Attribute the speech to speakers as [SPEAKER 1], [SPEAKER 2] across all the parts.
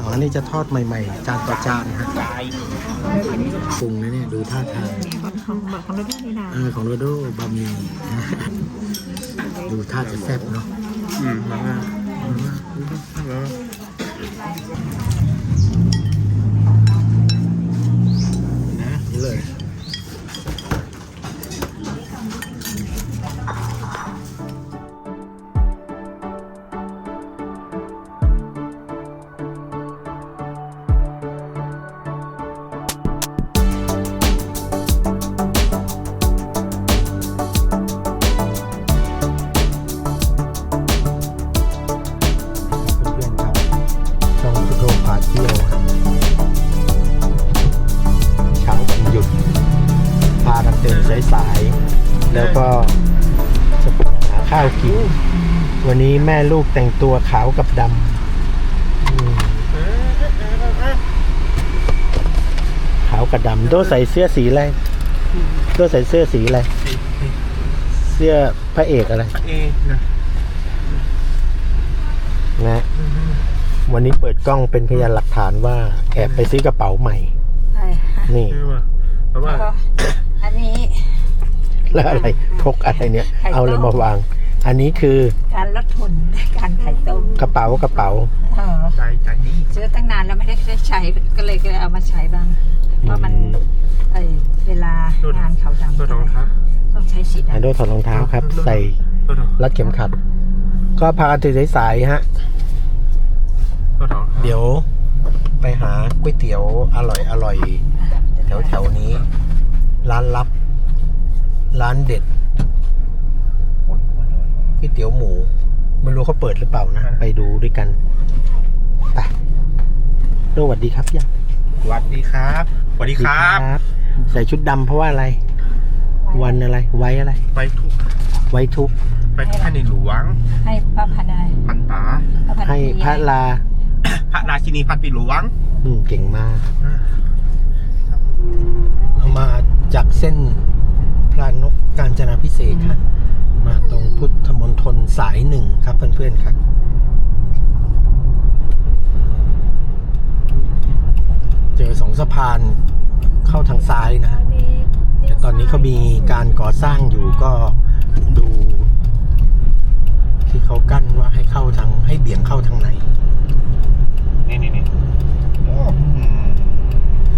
[SPEAKER 1] อ๋อ นี่จะทอดใหม่ ๆ จานต่อจานฮะปรุงนะเนี่ยดูท่าทาง
[SPEAKER 2] ของของแบบของเราด้วยนี่นะ
[SPEAKER 1] เออของโรโดบะหมี่ดูท่าจะแซ่บเนาะ
[SPEAKER 3] อืมมาม่ามาม่า
[SPEAKER 1] น วันนี้แม่ลูกแต่งตัวขาวกับดำอืมขาวกับดำโดใส่เสื้อสีอะไรโดใส่เสื้อสีอะไร เสื้อพระเอกอะไร
[SPEAKER 3] เอนะ
[SPEAKER 1] นะ วันนี้เปิดกล้องเป็นพยานหลักฐานว่าแอบไปซื้อกระเป๋าใหม่
[SPEAKER 2] ใช่
[SPEAKER 1] นี่
[SPEAKER 3] คือว่าเพราะว่า
[SPEAKER 2] แล้วก็อันนี้
[SPEAKER 1] แล้วอะไรพกอะไรเนี่ย
[SPEAKER 2] ไข่ต้ม
[SPEAKER 1] เอาเลยมาวาง อันนี้คือ
[SPEAKER 2] การลดทุนการไข่ต้ม
[SPEAKER 1] กระเป๋ากระเป๋า
[SPEAKER 2] เออ
[SPEAKER 3] ใจใจนี้
[SPEAKER 2] ซื้อตั้งนานแล้วไม่ได้ใช้ก็เลยก็เลยเอามาใช้บ้างเพราะมันเออเวลางานเขาดำ
[SPEAKER 3] ตัวรองเท้า
[SPEAKER 2] ต้องใช้สี
[SPEAKER 1] อัน
[SPEAKER 2] ดำ
[SPEAKER 1] โดถอดรองเท้าครับ ใส่
[SPEAKER 3] ตัวรอง
[SPEAKER 1] รัดเข็มขัด ก็พากันตื่นสายๆฮะ
[SPEAKER 3] ตัวรอง
[SPEAKER 1] เดี๋ยวไปหาก๋วยเตี๋ยวอร่อยอร่อยแถวแถวๆนี้ ร้านลับ ร้านเด็ด ก๋วยเตี๋ยวหมูไม่รู้เขาเปิดหรือเปล่านะ ไปดูด้วยกันไปโดสวัสดีครับยัง
[SPEAKER 3] สวัสดีครับสวัสดีครับ
[SPEAKER 1] บใส่ชุดดำเพราะว่าอะไร วันอะไร ไว้อะไร
[SPEAKER 3] ไปทุก
[SPEAKER 1] ไว้ทุกข์
[SPEAKER 3] ไปที่ท่านในหลวง
[SPEAKER 2] ให้พระพันอะไร
[SPEAKER 3] พันตา
[SPEAKER 2] พระพัน
[SPEAKER 1] ให้
[SPEAKER 2] ปี
[SPEAKER 1] พระลา
[SPEAKER 3] พระราชินีพันปีหลวง
[SPEAKER 1] อืมเก่งมากเรามาจากเส้นพรานกกาญจนาพิเศษกครับ มาตรงพุทธมณฑลสายหนึ่งครับเพื่อนๆครับเจอสองสะพานเข้าทางซ้ายนะฮะแต่ตอนนี้เขามีการก่อสร้างอยู่ก็ดู ที่เขากั้นว่าให้เข้าทางให้เบี่ยงเข้าทางไหน
[SPEAKER 3] นี่นี่นี่โอ้อืม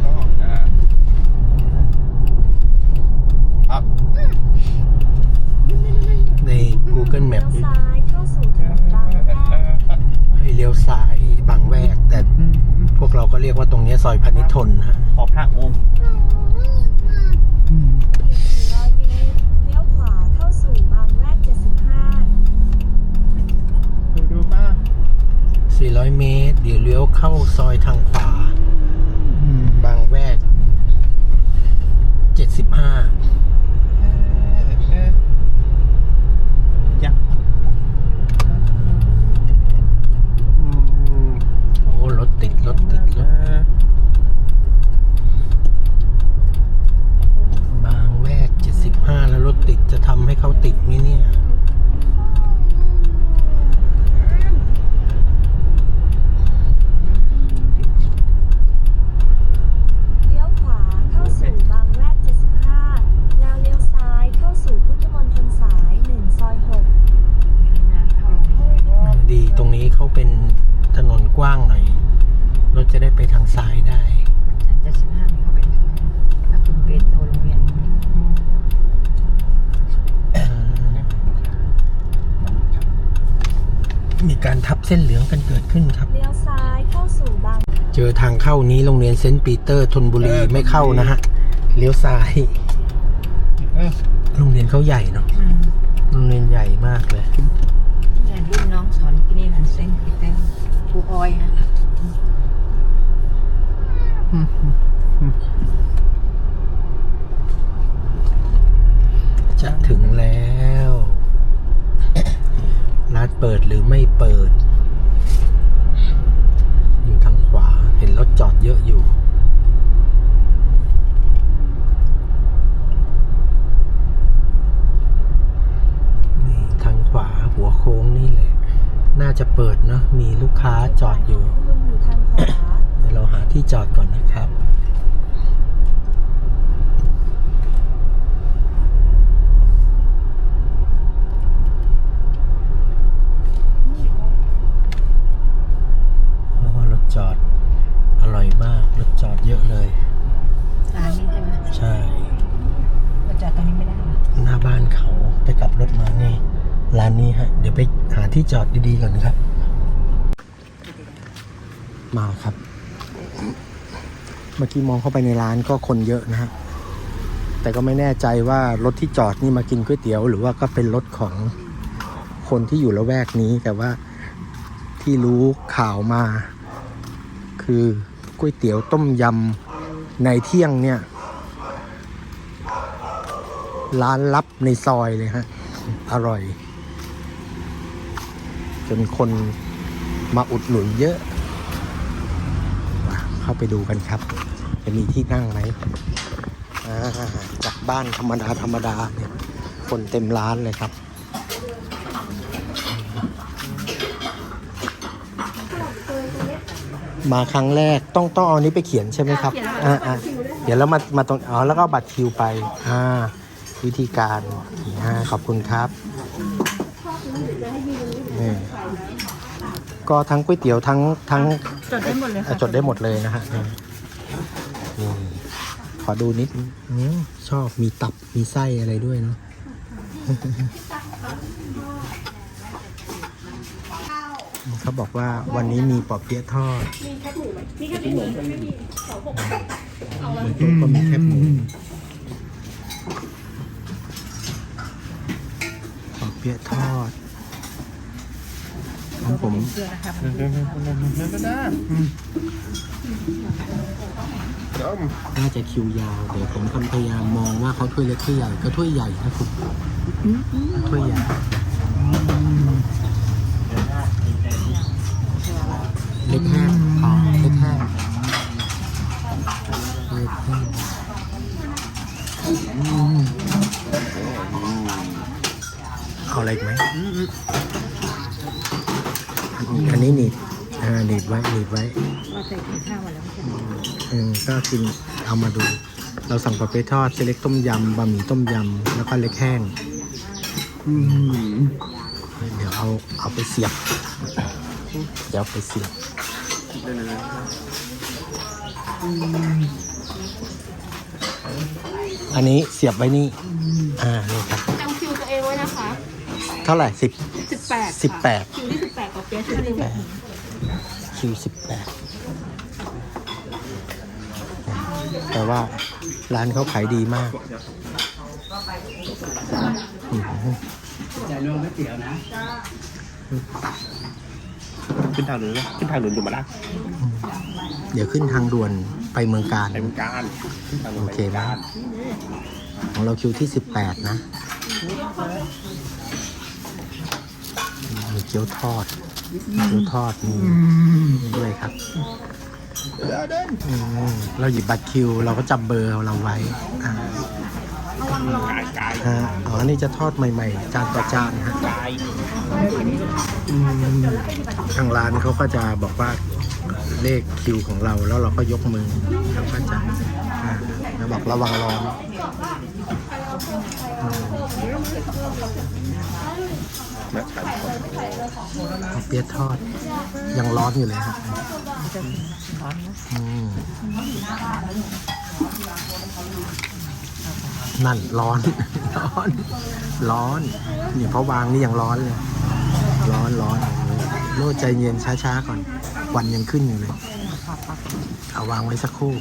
[SPEAKER 3] ก็อ่าอะ
[SPEAKER 1] ใน Google Map
[SPEAKER 4] ซ้ายเข้าสู่ถนนบางแวก
[SPEAKER 1] ให้เลี้ยวซ้ายบางแวก แต่พวกเราก็เรียกว่าตรงเนี้ยซ อยพานิชย์ทนฮะ
[SPEAKER 3] ขอพระองค์
[SPEAKER 4] อีก 400 เมตร เลี้ยวขวาเข้าสู่บางแวก 75
[SPEAKER 3] ดูดูป้า
[SPEAKER 1] 400 เมตร เดี๋ยวเลี้ยวเข้าซอยทางขวา บางแวก 75
[SPEAKER 3] ยักษ์อืม
[SPEAKER 1] โอ้ รถติด รถติดรถบางแวก 75 แล้วรถติดจะทำให้เขาติดไหมเนี่ย
[SPEAKER 4] เลี้ยวขวาเข้าสู่บางแวก 75 แล้วเลี้ยวซ้ายเข้าสู่พุทธมณฑลสาย 1 ซอย 6
[SPEAKER 1] ดีตรงนี้เขาเป็นถนนกว้างหน่อย รถจะได้ไปทางซ้ายได้
[SPEAKER 2] เจ็ดสิบห้ามีเข้าไปในซอยถ้าคุณเปโตโรงเรียน
[SPEAKER 1] มี การทับเส้นเหลืองกันเกิดขึ้นครับ
[SPEAKER 4] เลี้ยวซ้ายเข้าสู่บาง
[SPEAKER 1] เจอทางเข้านี้โรงเรียนเซนต์ปีเตอร์ธนบุรีไม่เข้านะฮะเลี้ยวซ้าย
[SPEAKER 3] เออ
[SPEAKER 1] โรงเรียนเขาใหญ่เนาะ
[SPEAKER 2] อืม
[SPEAKER 1] โรงเรียนใหญ่มากเลย
[SPEAKER 2] เนี่ยรุ่นน้องสอนที่นี่นะเส้นปีเตอร์ครูออยฮะ
[SPEAKER 1] จะถึงแล้วร้าน เปิดหรือไม่เปิด อยู่ทางขวาเห็นรถจอดเยอะอยู่นี่ทางขวาหัวโค้งนี่แหละ น่าจะเปิดเนาะมีลูกค้าจอดอยู่
[SPEAKER 4] คุณอยู่ทางขวา
[SPEAKER 1] จอดก่อนนะครับ โอ้รถจอด อร่อยมาก รถจอดเยอะเลย
[SPEAKER 2] ร้านนี้ใช่ไหม
[SPEAKER 1] ใช่
[SPEAKER 2] เราจอดตรงนี้ไม่ได้หรอ
[SPEAKER 1] หน้าบ้านเขาไปกลับรถมานี่ ร้านนี้ฮะ เดี๋ยวไปหาที่จอดดีๆก่อนครับ มาครับ เมื่อกี้มองเข้าไปในร้านก็คนเยอะนะฮะ แต่ก็ไม่แน่ใจว่ารถที่จอดนี่มากินก๋วยเตี๋ยว หรือว่าก็เป็นรถของคนที่อยู่ละแวกนี้แต่ว่าที่รู้ข่าวมา คือก๋วยเตี๋ยวต้มยำในเที่ยงเนี่ย ร้านลับในซอยเลยฮะ อร่อย จนคนมาอุดหนุนเยอะ เข้าไปดูกันครับ จะมีที่นั่งไหมจากบ้านธรรมดาธรรมดาเนี่ยคนเต็มร้านเลยครับมาครั้งแรกต้องต้องเอานี้ไปเขียนใช่ไหมครับอ่าอ่าเดี๋ยวแล้วมามาตรงอ๋อแล้วก็บัตรคิวไปอ่าวิธีการอ่าขอบคุณครับนี่ ก็ทั้งก๋วยเตี๋ยวทั้งทั้ง
[SPEAKER 2] จดได้หมดเลย
[SPEAKER 1] อะ
[SPEAKER 2] ค่ะ
[SPEAKER 1] จดได้หมดเลยนะฮะนี่นี่ขอดูนิดอืมชอบมีตับมีไส้อะไรด้วยเนาะเขาบอกว่าวันนี้มีปอบเปี๊ยะทอดมีแคบหมูไหมมีแคบหมูไม่มีสองหกก็มีแคบหมูปอบเปี๊ยะทอดของผม
[SPEAKER 2] น่า
[SPEAKER 1] จะคิวยาวแต่ผมพยายามมองว่าเขาถ้วยเล็กถ้วยใหญ่ก็ถ้วยใหญ่นะคุณถ้วยใหญ่เล็กห้า ไว้หนีบไว้
[SPEAKER 2] เราใส่กินข้าวมาแล้วไม่ใช่เหรอ
[SPEAKER 1] อืมก็กินเอามาดู เราสั่งปลาเปทอดเส้นเล็กต้มยำบะหมี่ต้มยำแล้วก็เล็กแห้งเดี๋ยวเอาเอาไปเสียบ เดี๋ยวเอาไปเสียบอันนี้เสียบไว้นี่อ่านี่ครับ
[SPEAKER 5] จำคิวตัวเองไว้นะคะ
[SPEAKER 1] เท่าไหร่สิบ
[SPEAKER 5] 18
[SPEAKER 1] สิบแปด
[SPEAKER 5] คิวที่18ต่อเปียชุดหนึ่ง
[SPEAKER 1] คิวสิบแปดแต่ว่าร้านเขาขายดีมากอืม
[SPEAKER 3] ขึ้นทางด่วนขึ้นทางด่วนอยู่มาละ
[SPEAKER 1] เดี๋ยวขึ้นทางด่วนไปเมืองการ
[SPEAKER 3] ไปเมืองการขึ้นทางด่วน
[SPEAKER 1] โอ
[SPEAKER 3] ไป
[SPEAKER 1] เค
[SPEAKER 3] เมือง
[SPEAKER 1] นะ
[SPEAKER 3] การ
[SPEAKER 1] ของเราคิวที่สิบแปดนะ มีเกี๊ยวทอด เกี๊ยวทอดมีด้วยครับ
[SPEAKER 3] เดินเดิน
[SPEAKER 1] อืมเราหยิบบัตรคิว เราก็จำเบอร์เราไว้อ่ากา
[SPEAKER 3] ยกาย
[SPEAKER 1] ฮะอ๋อนี่จะทอดใหม่ ๆ จานต่อจานฮะ
[SPEAKER 3] กาย
[SPEAKER 1] อืมทางร้านเขาก็จะบอกว่าเลขคิวของเราแล้วเราก็ยกมือเราก็จะอ่าแล้วบอกระวังร้อนอืม
[SPEAKER 3] นะฉันคน
[SPEAKER 1] ข้าวเปี๊ยะทอด ยังร้อนอยู่เลยฮะ
[SPEAKER 2] ร้อนนะ
[SPEAKER 1] อืมนั่นร้อน ร้อน ร้อน นี่เพราะวางนี่ยังร้อนเลย ร้อนร้อนโน่ใจเย็นช้าๆก่อน วันยังขึ้นอยู่เลย เอาวางไว้สักครู่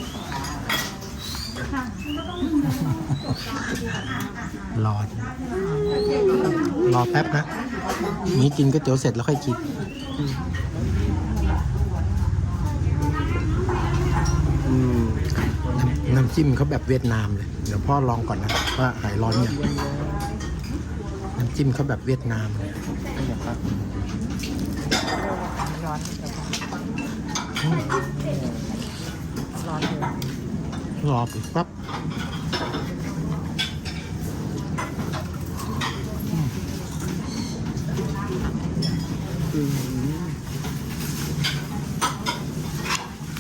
[SPEAKER 1] รอ รอแป๊บนะนี้กินก๋วยเตี๋ยวเสร็จแล้วค่อยกินน้ำน้ำจิ้มเขาแบบเวียดนามเลย เดี๋ยวพ่อลองก่อนนะว่าหายร้อนยังน้ำจิ้มเขาแบบเวียดนามเลย
[SPEAKER 2] ร้อนร้อนเลย
[SPEAKER 1] รอไปปั๊บ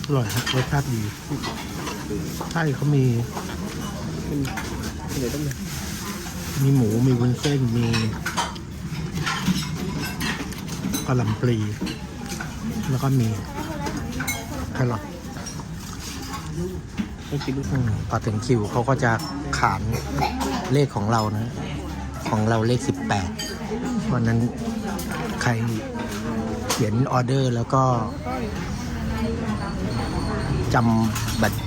[SPEAKER 1] อร่อยฮะรสชาติดีใช่เขามี
[SPEAKER 3] เดี๋ยวต้อง
[SPEAKER 1] มีหมูมีวุ้นเส้นมีกระหล่ำปลี แล้วก็มีแครอท
[SPEAKER 3] ต้องกินลูก
[SPEAKER 1] อืมพอถึงคิวเขาก็จะขานเลขของเรานะ ของเราเลขสิบแปดวันนั้นใครเขียนออเดอร์แล้วก็ จำบัตร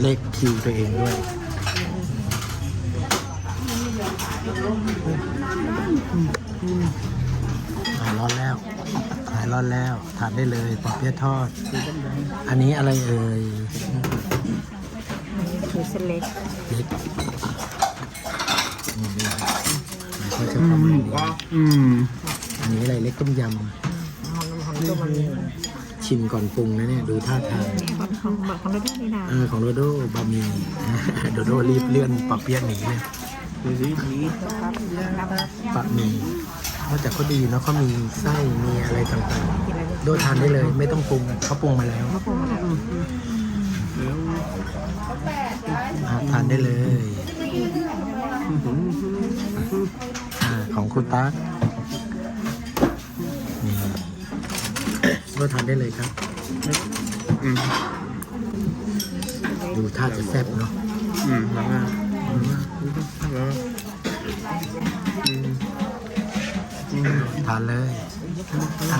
[SPEAKER 1] เลขคิวตัวเองด้วยหายร้อนแล้ว หายร้อนแล้ว ทานได้เลยปอเปี๊ยะทอด อันนี้อะไรเอ่ย
[SPEAKER 2] คือเส้นเล็ก
[SPEAKER 1] เล็กนี่นี่ไม่ใช่จะทำอะไรดี
[SPEAKER 3] ว้าอืม
[SPEAKER 1] อันนี้อะไรเล็กต้มย
[SPEAKER 2] หอมหอมตัวมันมีำ
[SPEAKER 1] ชิมก่อนปรุงนะเนี่ย ดูท่าทาง
[SPEAKER 2] ของของแบบของเราด้วยนี่นะ
[SPEAKER 1] เออของโดโดบะหมี่โดโดรีบเลื่อนปะเปี๊ยะหนีเลย
[SPEAKER 3] ดูสินี้
[SPEAKER 2] ครับครับ
[SPEAKER 1] ปะหมี่นอกจากเขาดีเนาะเขามีไส้มีอะไรต่างๆ โดทานได้เลยไม่ต้องปรุงเขาปรุงมาแล้ว
[SPEAKER 2] มะพร้าวมาแล้ว
[SPEAKER 3] แล้ว
[SPEAKER 1] อะทานได้เลยอ่าของคุณตั๊ก โดทานได้เลยครับ
[SPEAKER 3] อืม
[SPEAKER 1] ดูท่าจะแซ่บเนาะ
[SPEAKER 3] อืมแล้วก็แล้วอืมอืม
[SPEAKER 1] ทานเลยอะ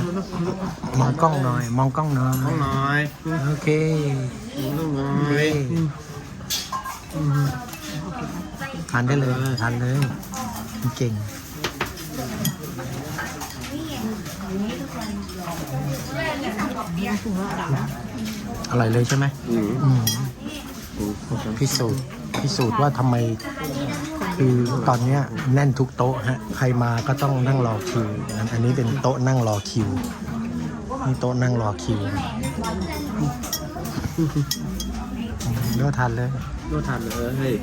[SPEAKER 1] มองกล้องหน่อย มองกล้องหน่อย
[SPEAKER 3] ต้องหน่อย
[SPEAKER 1] โอเค
[SPEAKER 3] ต้องหน่อ
[SPEAKER 1] โอเค
[SPEAKER 3] ย
[SPEAKER 1] ทานได้เลยทานเลย เก่ง อร่อยเลยใช่ไหม
[SPEAKER 3] อืม
[SPEAKER 1] อืมพิสูจน์พิสูจน์ว่าทำไมคือตอนเนี้ยแน่นทุกโต๊ะฮะใครมาก็ต้องนั่งรอคิวงั้นอันนี้เป็นโต๊ะนั่งรอคิวนี่โต๊ะนั่งรอคิวเลือกทานเลย
[SPEAKER 3] ก็ทานเลย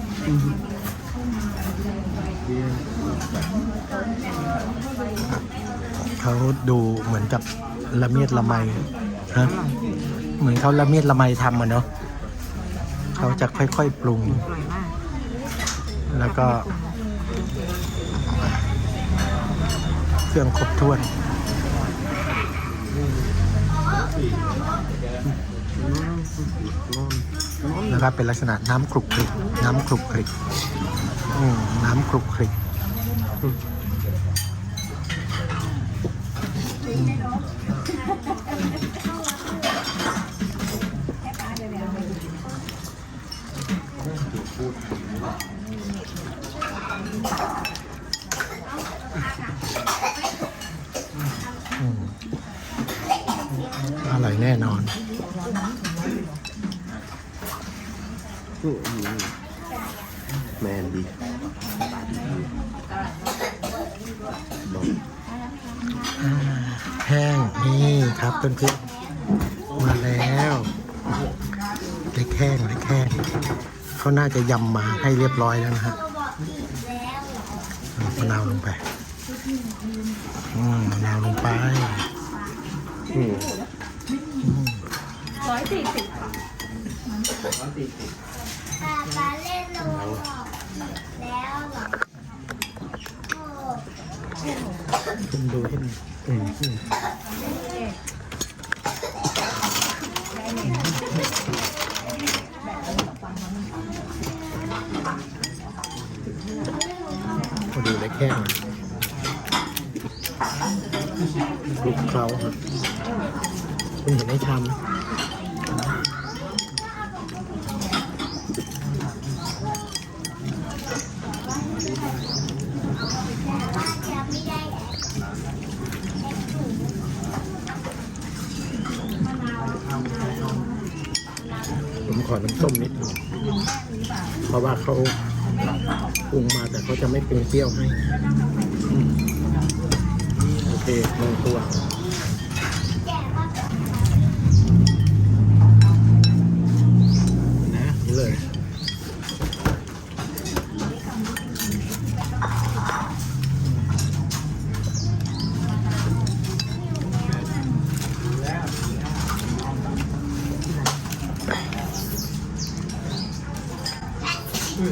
[SPEAKER 1] เขาดูเหมือนกับละเมียดละไม ฮะเหมือนเขาละเมียดละไมทำอะเนาะเขาจะค่อยๆปรุง แล้วก็เครื่องครบถ้วนแล้วก็เป็นลักษณะน้ำคลุกคลิก น้ำคลุกคลิกน้ำคลุกคลิกอืมอร่อยแน่นอน
[SPEAKER 3] แมนดี
[SPEAKER 1] แห้งนี่ ครับเพื่อนๆมาแล้วเล็กแห้งเล็กแห้งเขาน่าจะยำมาให้เรียบร้อยแล้วนะฮะเอามะนาวลงไปอืมมะนาวลงไป
[SPEAKER 3] อืม
[SPEAKER 5] ร้อยสี่สิบ
[SPEAKER 1] คุณดูให้หน่อยอืมอืม พอดีเล็กแห้งคลุกเคล้าครับคุณเห็นในชามไหมผ อน้ำส้มนิดหนึงเพราะว่าเขาปรุงมาแต่เขาจะไม่ปรุงเปรี้ยวให้ โอเคลงตัว แห้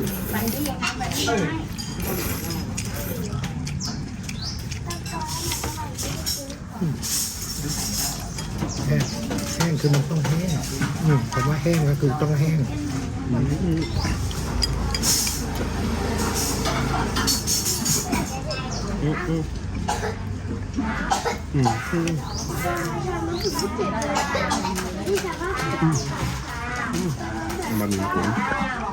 [SPEAKER 1] งแห้งคือมันต้องแห้งอืมผมว่าแห้งก็คือต้องแห้ง
[SPEAKER 3] อืมอืมอืมอืมมันผม
[SPEAKER 1] อื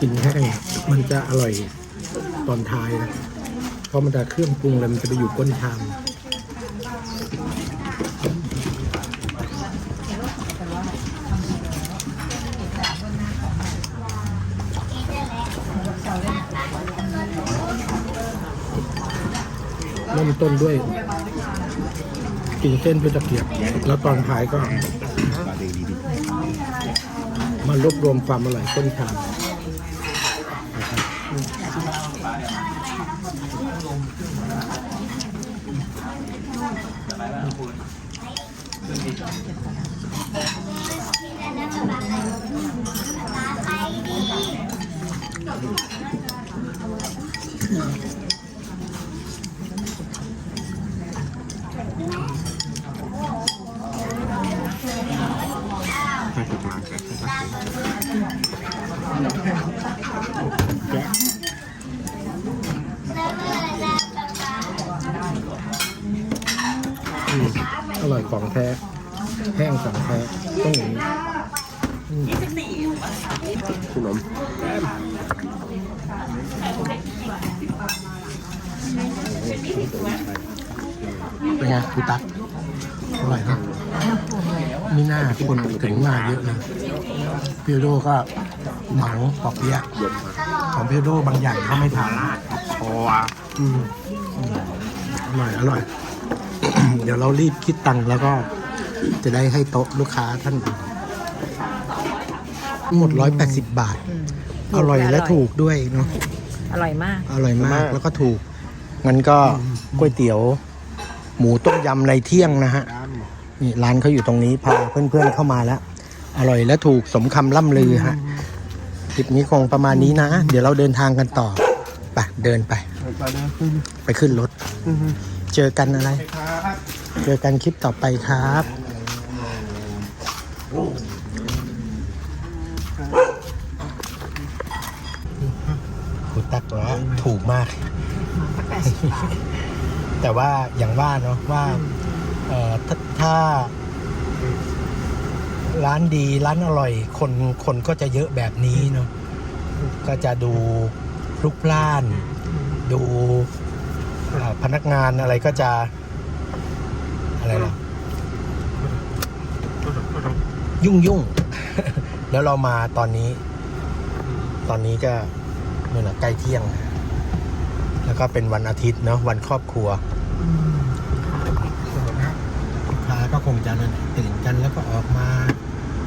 [SPEAKER 1] กินแห้งมันจะอร่อยตอนท้ายนะ เพราะมันจะเครื่องปรุงอะไรมันจะไปอยู่ก้นชามเริ่มต้นด้วย กินเส้นด้วยตะเกียบ แล้วตอนท้ายก็มารวบรวมความอร่อยต้นชาม
[SPEAKER 3] ใส่กลางใส่กลาง
[SPEAKER 1] อืมอร่อยของแท้ แห้งของแท้ ต้องอย่างนี้
[SPEAKER 3] ขนม
[SPEAKER 1] เป็นไง คุณตั๊กอร่อยนะนี่หน้าคนถึงมาเยอะเลยพิโดก็เหมาปอกเปี๊ยะของพิโดบางอย่างก็ไม่ทาน
[SPEAKER 3] คออะ
[SPEAKER 1] อืมอืมอร่อยอร่อย เดี๋ยวเรารีบคิดตังค์แล้วก็จะได้ให้โต๊ะลูกค้าท่านอื่นหมดร้อยแปดสิบบาท อร่อยและถูกด้วยเนาะ
[SPEAKER 2] อร่อยมาก
[SPEAKER 1] อร่อยมากแล้วก็ถูก งั้นก็ก๋วยเตี๋ยว หมูต้มยำในเที่ยงนะฮะนี่ร้านเขาอยู่ตรงนี้พาเพื่อนๆเข้ามาแล้ว อร่อยและถูกสมคำล่ำลือฮะคลิปนี้คงประมาณนี้นะ เดี๋ยวเราเดินทางกันต่อไปเดินไป
[SPEAKER 3] ไปเลยอืม
[SPEAKER 1] ไปขึ้นรถ เจอกันอะไร เจอกันคลิปต่อไปครับคุณตักบอกว่าถูกมาก แต่ว่าอย่างว่าเนาะว่าเอ่อถ้าถ้า ร้านดีร้านอร่อย คนคนก็จะเยอะแบบนี้เนาะก็จะดูพลุกพล่าน ดูอ่าพนักงานอะไรก็จะ อะไรล่ะ ยุ่งยุ่ง แล้วเรามาตอนนี้ ตอนนี้ก็นี่นแหละใกล้เที่ยง แล้วก็เป็นวันอาทิตย์เนาะวันครอบครัวลูกค้าก็คงจะนั่นแหละตื่นกันแล้วก็ออกมา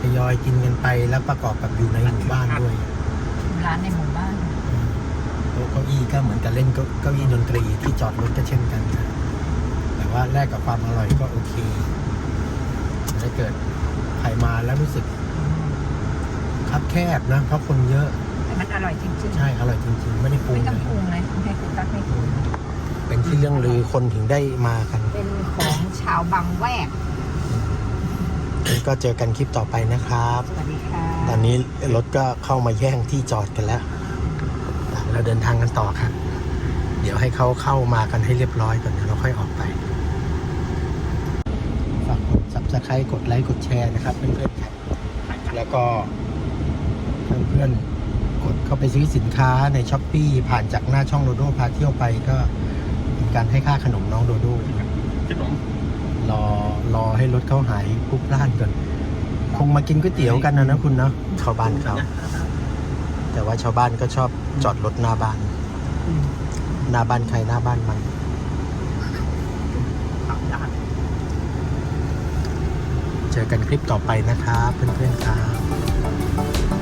[SPEAKER 1] ทยอยกินกันไปแล้วประกอบกับอยู่ในหมู่บ้านด้วย
[SPEAKER 2] ร้านในหมู่บ้าน
[SPEAKER 1] โต๊ะเก้าอี้ก็เหมือนกับเล่นเก้าเก้าอี้ดนตรีที่จอดรถก็เช่นกันนะแต่ว่าว่าแลกกับความอร่อยก็โอเคถ้าเกิดใครมาแล้วรู้สึกคับแคบนะเพราะคนเยอะ
[SPEAKER 2] แต่มันอร่อยจริงๆ
[SPEAKER 1] ใช่อร่อยจริงๆไม่ได้ปรุง
[SPEAKER 2] ไม่ต้อง
[SPEAKER 1] เลย
[SPEAKER 2] ปรุงเลยให้คุณตักไม่ปรุง
[SPEAKER 1] เป็นที่เรื่องลือคนถึงได้มากัน
[SPEAKER 2] เป็นของชาวบางแวก
[SPEAKER 1] ก็เจอกันคลิปต่อไปนะครับ
[SPEAKER 2] สวัสดีค่ะ
[SPEAKER 1] ตอนนี้รถก็เข้ามาแย่งที่จอดกันแล้ว เราเดินทางกันต่อครับ เดี๋ยวให้เขาเข้ามากันให้เรียบร้อยก่อนเดี๋ยวเราค่อยออกไป ฝากกด subscribe กดไลค์ กดแชร์นะครับเพื่อนๆครับแล้วก็เพื่อนๆ กดเข้าไปซื้อสินค้าในช้อปปีผ่านจากหน้าช่องโดโดพาเที่ยวไปก็เป็นการให้ค่าขนมน้องโดโด
[SPEAKER 3] ขนม
[SPEAKER 1] รอรอให้รถเขาหายพลุกพล่านก่อน คงมากินก๋วยเตี๋ยวกันนะนะคุณเนาะชาวบ้านเขาแต่ว่าชาวบ้านก็ชอบจอดรถหน้าบ้าน หน้าบ้านใครหน้าบ้านมันเจอกันคลิปต่อไปนะครับเพื่อนๆครับ